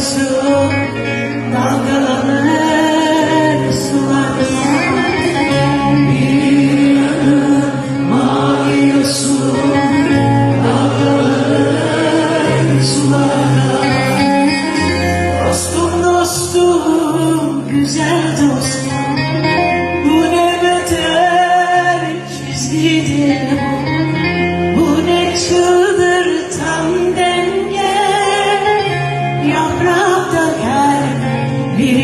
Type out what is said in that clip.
su dalgalanır Bir yanım mavi su dalgalanır sular Dostum güzel dostum bu ne beter çizgidir bir